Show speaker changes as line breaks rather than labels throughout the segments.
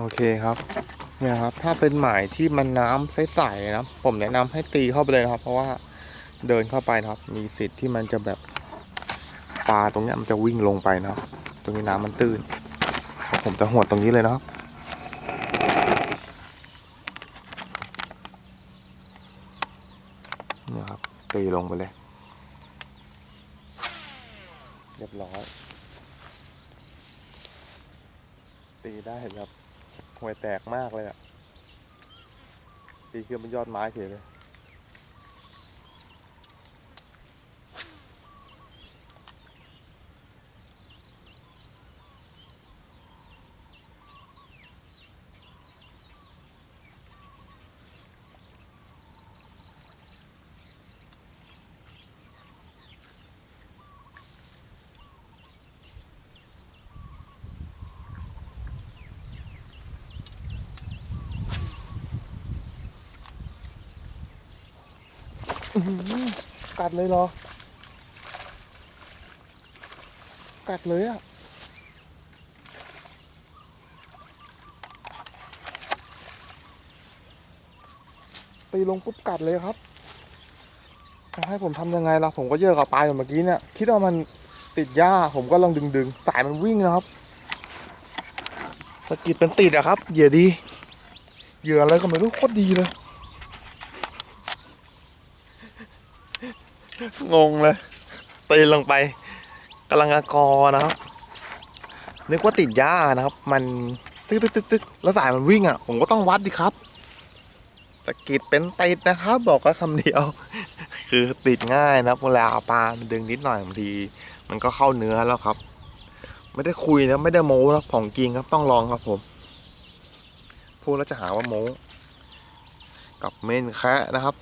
โอเคครับ เนี่ยครับ ถ้าเป็นหมายที่มันน้ำใสๆนะผมแนะนำให้ตีเข้าไปเลยนะครับ เพราะว่าเดินเข้าไปนะครับ มีสิทธิ์ที่มันจะแบบปลาตรงเนี้ยมันจะวิ่งลงไปนะครับ ตรงนี้น้ำมันตื้น ผมจะหวดตรงนี้เลยนะครับเนี่ยครับตีลงไปเลย เรียบร้อย ตีได้ครับ ห่วยแตกมากเลยอะตีขึ้นเป็นยอดไม้เฉยเลย กัดเลยเหรอ กัดเลยอะตีลงปุ๊บกัดเลยครับ ให้ผมทำยังไงล่ะ ผมก็เยอะกับปลาอยู่เมื่อกี้เนี่ย คิดว่ามันติดหญ้า ผมก็ลองดึงดึงสายมันวิ่งนะครับสกิดเป็นติดอะครับ เหยื่อดี เหยื่ออะไรก็ไม่รู้โคตรดีเลย งงเลยตีลงไปกำลังากอนะครับ นึกว่าติดหญ้านะครับ มันตึ๊กตึ๊กตึกตึกแล้วสายมันวิ่งอะ ผมก็ต้องวัดดิครับตะกิดเป็นติดนะครับ บอกก็คำเดียว คือติดง่ายนะครับเวลาเอาปลามันดึงนิดหน่อยบางที มันก็เข้าเนื้อแล้วครับ ไม่ได้คุยนะไม่ได้โม้นะของจริงครับต้องลองครับผมพูดแล้วจะหาว่าโม้กับเม่นแคะนะครับ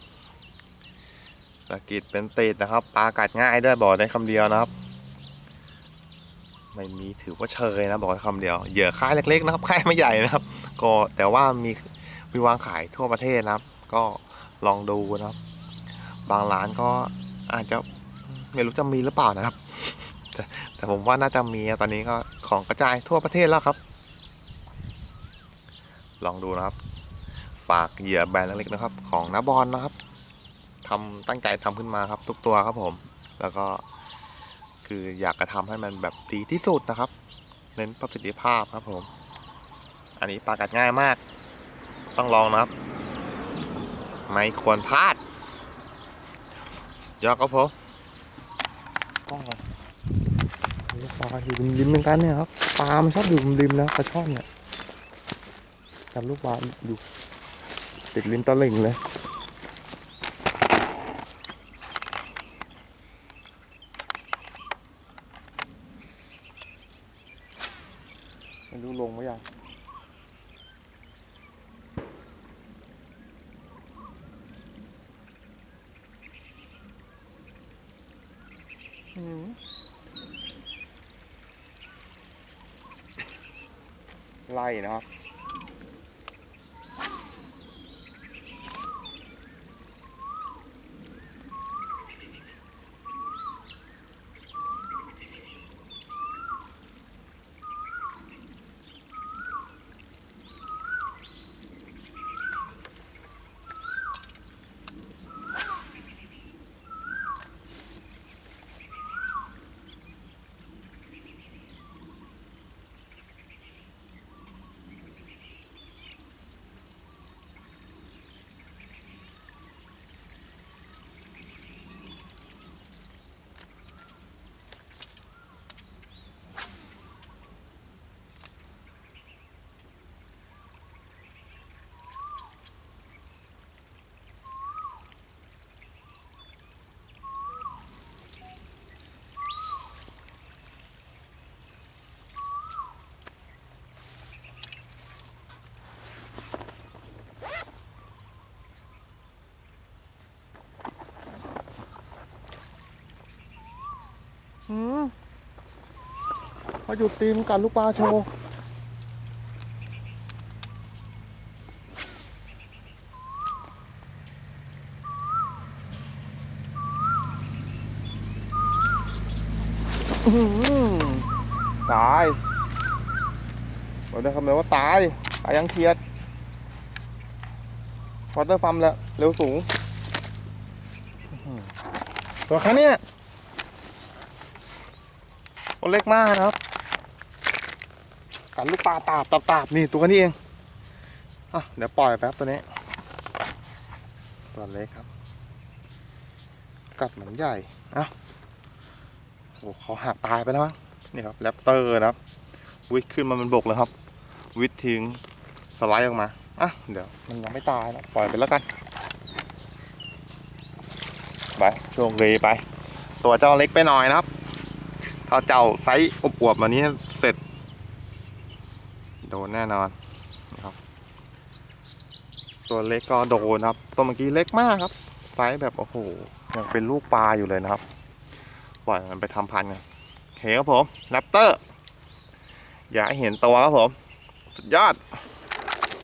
ตะกิดเป็นติดนะครับ ปลากัดง่ายด้วยบอกได้คำเดียวนะครับ ไม่มีถือว่าเชยนะบอกได้คำเดียว เหยื่อค่ายเล็กๆนะครับค่ายไม่ใหญ่นะครับ ก็แต่ว่ามีมีวางขายทั่วประเทศนะครับ ก็ลองดูนะครับ บางร้านก็อาจจะไม่รู้จะมีหรือเปล่านะครับ แต่แต่ผมว่าน่าจะมีตอนนี้ก็ของกระจายทั่วประเทศแล้วครับ ลองดูนะครับ ฝากเหยื่อแบรนด์เล็กๆนะครับ ของนบอลนะครับ ทำตั้งใจทำขึ้นมาครับ ทุกตัวครับผม แล้วก็คืออยากจะทำให้มันแบบดีที่สุดนะครับ เน้นประสิทธิภาพครับผม อันนี้ปลากัดง่ายมาก ต้องลองนะครับ ไม่ควรพลาดยอดครับผมกล้องปลาอยู่ริมๆเหมือนกันเนี่ยครับปลามันชอบอยู่ริมนะปลาช่อนเนี่ยจับลูกปลาอยู่ติดริมตะลิ่งเลย ไม่รู้ลงไหมยังไล่นะครับ พอหยุดตีมกันลูกปลาโชว์ตายไปเราได้คำเลยว่าตายตายยังเทียดวอเตอร์ฟัมแล้ว เร็วสูง ตัวแค่เนี้ย ตัวเล็กมากนะครับ กันลูกปลาตาบตาบตาบนี่ตัวนี้เองอะเดี๋ยวปล่อยแป๊บตัวนี้ ตัวเล็กครับ กัดเหมือนใหญ่อะโอ้เขาหักตายไปแล้วมั้งนี่ครับแรปเตอร์นะครับ วิทขึ้นมามันบกเลยครับ วิททิ้งสไลด์ออกมาอะเดี๋ยวมันยังไม่ตายนะปล่อยไปแล้วกันไปช่วงเรไป ตัวเจ้าเล็กไปหน่อยนะครับ ถ้าเจ้าไซส์อวบๆมานี้เสร็จ โดนแน่นอนนะครับ ตัวเล็กก็โดนครับ ตัวเมื่อกี้เล็กมากครับ ไซส์แบบโอ้โหยังเป็นลูกปลาอยู่เลยนะครับปล่อยมันไปทำพันธุ์กันโอเคครับผมแรปเตอร์ อย่าเห็นตัวครับผม สุดยอด